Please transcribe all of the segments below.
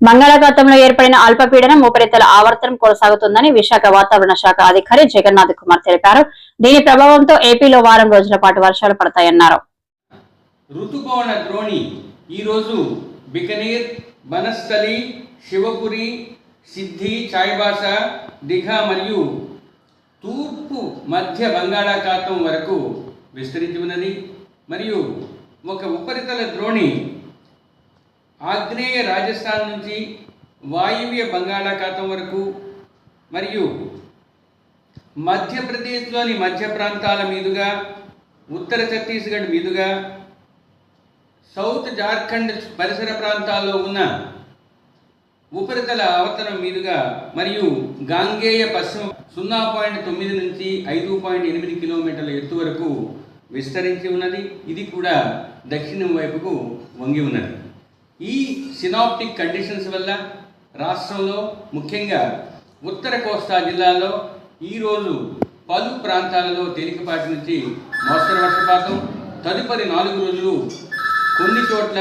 బంగాళాఖాతంలో ఏర్పడిన అల్పపీడనం ఉపరితల ఆవర్తనం కొనసాగుతుందని విశాఖ వాతావరణ శాఖ అధికారి జగన్నాథ్ కుమార్ తెలిపారు. దీని ప్రభావంతో ఏపీలో వారం రోజుల పాటు వర్షాలు పడతాయన్నారు. ఋతుపవన ద్రోణి ఈరోజు బికనీర్ బనస్థలి శివపురి సిద్ధి చాయ్బాస దిఘ మరియు తూర్పు మధ్య బంగాళాఖాతం వరకు విస్తరించి ఉన్నది. మరియు ఒక ఉపరితల ద్రోణి ఆగ్నేయ రాజస్థాన్ నుంచి వాయువ్య బంగాళాఖాతం వరకు మరియు మధ్యప్రదేశ్లోని మధ్య ప్రాంతాల మీదుగా ఉత్తర ఛత్తీస్గఢ్ మీదుగా సౌత్ జార్ఖండ్ పరిసర ప్రాంతాల్లో ఉన్న ఉపరితల ఆవర్తనం మీదుగా మరియు గాంగేయ పశ్చిమ సున్నా పాయింట్ తొమ్మిది నుంచి ఐదు పాయింట్ ఎనిమిది కిలోమీటర్ల ఎత్తు వరకు విస్తరించి ఉన్నది. ఇది కూడా దక్షిణం వైపుకు వంగి ఉన్నది. ఈ సినాప్టిక్ కండిషన్స్ వల్ల రాష్ట్రంలో ముఖ్యంగా ఉత్తర కోస్తా జిల్లాలో ఈరోజు పలు ప్రాంతాలలో తేలికపాటి నుంచి మోస్తరు వర్షపాతం తదుపరి నాలుగు రోజులు కొన్ని చోట్ల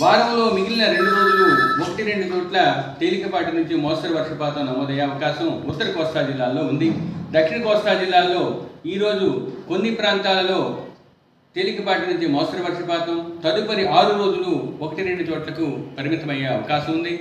వారంలో మిగిలిన రెండు రోజులు ఒకటి రెండు చోట్ల తేలికపాటి నుంచి మోస్తరు వర్షపాతం నమోదయ్యే అవకాశం ఉత్తర కోస్తా జిల్లాల్లో ఉంది. దక్షిణ కోస్తా జిల్లాల్లో ఈరోజు కొన్ని ప్రాంతాలలో తేలికపాటి నుంచి మోస్తరు వర్షపాతం తదుపరి ఆరు రోజులు ఒకటి రెండు చోట్లకు పరిమితమయ్యే అవకాశం ఉంది.